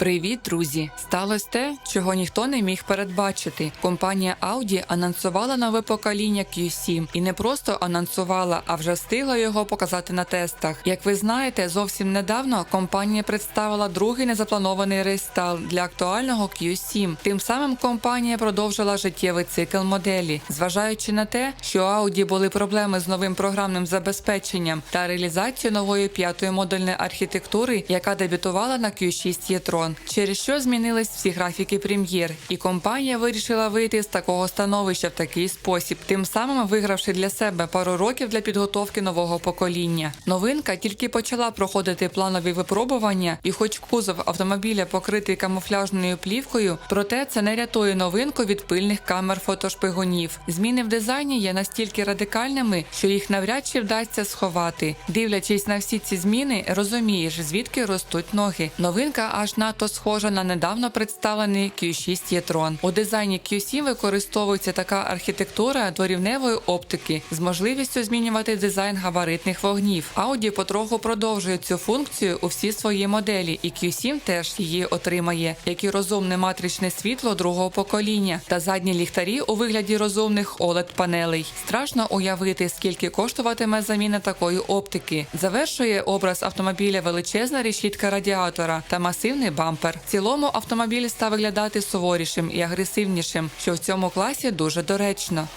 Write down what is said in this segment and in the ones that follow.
Привіт, друзі! Сталося те, чого ніхто не міг передбачити. Компанія Audi анонсувала нове покоління Q7 і не просто анонсувала, а вже встигла його показати на тестах. Як ви знаєте, зовсім недавно компанія представила другий незапланований рейстал для актуального Q7. Тим самим компанія продовжила життєвий цикл моделі, зважаючи на те, що Audi були проблеми з новим програмним забезпеченням та реалізацією нової п'ятої модульної архітектури, яка дебютувала на Q6 e-tron, через що змінились всі графіки прем'єр, і компанія вирішила вийти з такого становища в такий спосіб, тим самим вигравши для себе пару років для підготовки нового покоління. Новинка тільки почала проходити планові випробування, і, хоч кузов автомобіля покритий камуфляжною плівкою, проте це не рятує новинку від пильних камер фотошпигунів. Зміни в дизайні є настільки радикальними, що їх навряд чи вдасться сховати. Дивлячись на всі ці зміни, розумієш, звідки ростуть ноги. Новинка аж надто схожа на недавно представлений Q6 e-tron. У дизайні Q7 використовується така архітектура дворівневої оптики з можливістю змінювати дизайн габаритних вогнів. Audi потроху продовжує цю функцію у всі свої моделі, і Q7 теж її отримає, як і розумне матричне світло другого покоління та задні ліхтарі у вигляді розумних oled панелей. Страшно уявити, скільки коштуватиме заміна такої оптики. Завершує образ автомобіля величезна решітка радіатора та масивний бампер. В цілому автомобіль став виглядати суворішим і агресивнішим, що в цьому класі дуже доречно.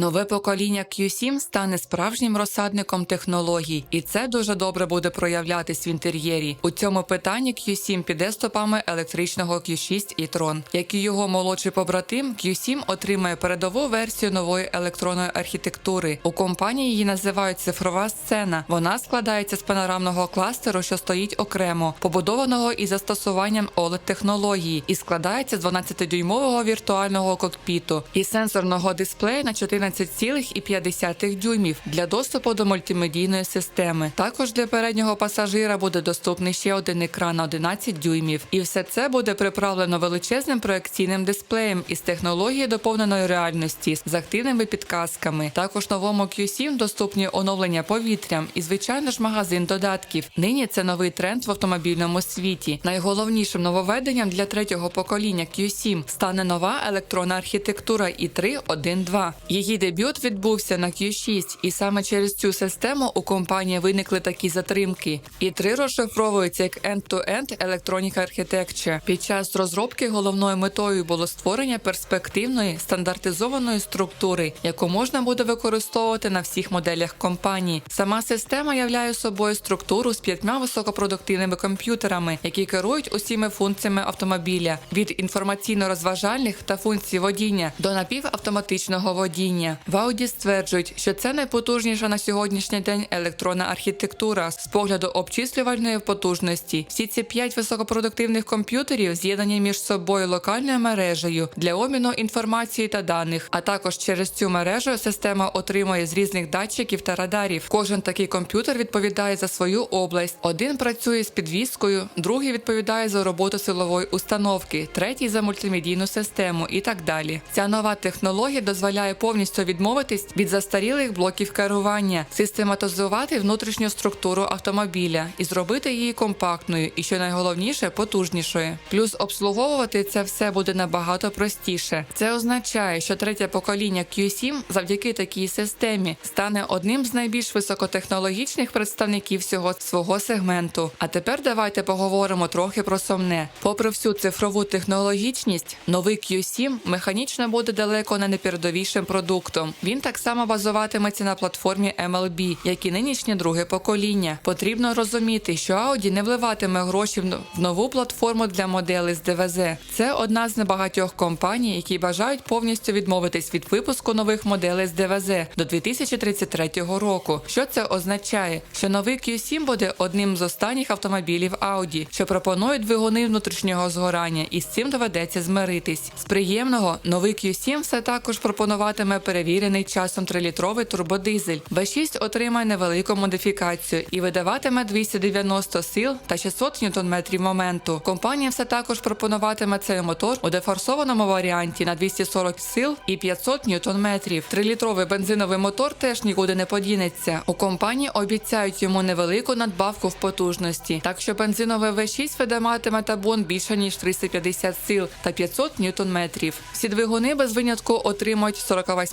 Нове покоління Q7 стане справжнім розсадником технологій, і це дуже добре буде проявлятись в інтер'єрі. У цьому питанні Q7 піде стопами електричного Q6 e-tron. Як і його молодший побратим, Q7 отримає передову версію нової електронної архітектури. У компанії її називають цифрова сцена. Вона складається з панорамного кластеру, що стоїть окремо, побудованого із застосуванням oled технології, і складається з 12-дюймового віртуального кокпіту і сенсорного дисплею на 14,5 дюймів для доступу до мультимедійної системи. Також для переднього пасажира буде доступний ще один екран на 11 дюймів, і все це буде приправлено величезним проекційним дисплеєм із технології доповненої реальності з активними підказками. Також новому Q7 доступні оновлення повітрям і, звичайно ж, магазин додатків. Нині це новий тренд в автомобільному світі. Найголовнішим нововведенням для третього покоління Q7 стане нова електронна архітектура i3 1.2. Її дебют відбувся на Q6, і саме через цю систему у компанії виникли такі затримки. i3 розшифровується як End-to-End Electronic Architecture. Під час розробки головною метою було створення перспективної стандартизованої структури, яку можна буде використовувати на всіх моделях компанії. Сама система являє собою структуру з п'ятьма високопродуктивними комп'ютерами, які керують усіми функціями автомобіля від інформаційно-розважальних та функцій водіння до напівавтоматичного водіння. В Audi стверджують, що це найпотужніша на сьогоднішній день електронна архітектура з погляду обчислювальної потужності. Всі ці п'ять високопродуктивних комп'ютерів з'єднані між собою локальною мережею для обміну інформації та даних. А також через цю мережу система отримує з різних датчиків та радарів. Кожен такий комп'ютер відповідає за свою область. Один працює з підвіскою, другий відповідає за роботу силової установки, третій за мультимедійну систему і так далі. Ця нова технологія дозволяє повністю відмовитись від застарілих блоків керування, систематизувати внутрішню структуру автомобіля і зробити її компактною і, що найголовніше, потужнішою. Плюс обслуговувати це все буде набагато простіше. Це означає, що третє покоління Q7 завдяки такій системі стане одним з найбільш високотехнологічних представників всього свого сегменту. А тепер давайте поговоримо трохи про сумне. Попри всю цифрову технологічність, новий Q7 механічно буде далеко не найпередовішим продуктом. Він так само базуватиметься на платформі MLB, як і нинішнє друге покоління. Потрібно розуміти, що Audi не вливатиме гроші в в нову платформу для моделей з ДВЗ. Це одна з небагатьох компаній, які бажають повністю відмовитись від випуску нових моделей з ДВЗ до 2033 року. Що це означає? Що новий Q7 буде одним з останніх автомобілів Audi, що пропонують двигуни внутрішнього згорання, і з цим доведеться змиритись. З приємного новий Q7 все також пропонуватиме перевірений часом 3-літровий турбодизель. V6 отримає невелику модифікацію і видаватиме 290 сил та 600 ньютон-метрів моменту. Компанія все також пропонуватиме цей мотор у дефорсованому варіанті на 240 сил і 500 ньютон-метрів. Трилітровий бензиновий мотор теж нікуди не подінеться. У компанії обіцяють йому невелику надбавку в потужності, так що бензиновий V6 видаватиме табун більше ніж 350 сил та 500 ньютон-метрів. Всі двигуни без винятку отримують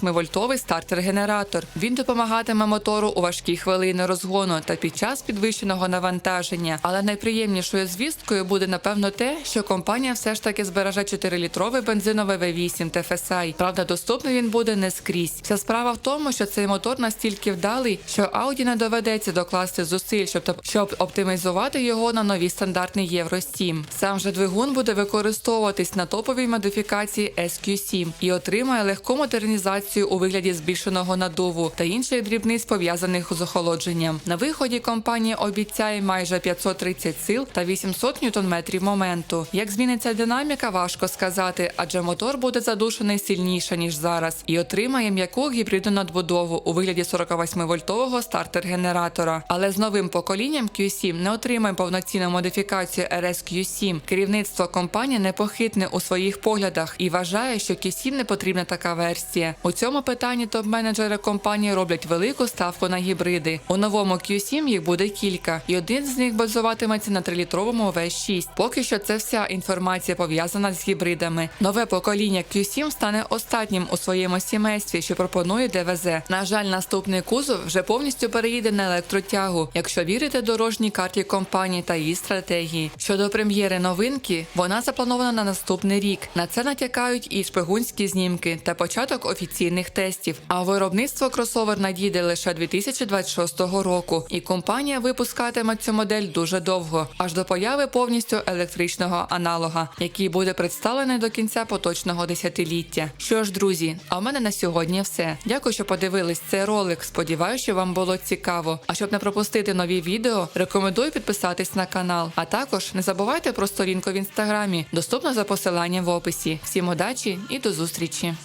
48-вольтовий стартер-генератор. Він допомагатиме мотору у важкі хвилини розгону та під час підвищеного навантаження. Але найприємнішою звісткою буде напевно те, що компанія все ж таки збереже 4-літровий бензиновий V8 TFSI. Правда, доступний він буде не скрізь. Вся справа в тому, що цей мотор настільки вдалий, що Audi не доведеться докласти зусиль, щоб щоб оптимізувати його на нові стандарти Євро 7. Сам же двигун буде використовуватись на топовій модифікації SQ7 і отримає легку модернізацію у вигляді збільшеного надуву та інших дрібниць пов'язаних з охолодженням. На виході компанія обіцяє майже 530 сил та 800 ньютон-метрів моменту. Як зміниться динаміка, важко сказати, адже мотор буде задушений сильніше ніж зараз і отримає м'яку гібридну надбудову у вигляді 48-вольтового стартер-генератора. Але з новим поколінням Q7 не отримає повноцінну модифікацію RSQ7. Керівництво компанії непохитне у своїх поглядах і вважає, що Q7 не потрібна така версія. У цьому питанні топ-менеджери компанії роблять велику ставку на гібриди. У новому Q7 їх буде кілька, і один з них базуватиметься на 3-літровому V6. Поки що це вся інформація пов'язана з гібридами. Нове покоління Q7 стане останнім у своєму сімействі, що пропонує ДВЗ. На жаль, наступний кузов вже повністю переїде на електротягу, якщо вірити дорожній карті компанії та її стратегії. Щодо прем'єри новинки, вона запланована на наступний рік. На це натякають і шпигунські знімки та початок офіційних тестів. А виробництво кросовер надійде лише 2026 року, і компанія випускатиме цю модель дуже довго, аж до появи повністю електричного аналога, який буде представлений до кінця поточного десятиліття. Що ж, друзі, а в мене на сьогодні все. Дякую, що подивились цей ролик. Сподіваюся, що вам було цікаво. А щоб не пропустити нові відео, рекомендую підписатись на канал. А також не забувайте про сторінку в інстаграмі, доступно за посиланням в описі. Всім удачі і до зустрічі!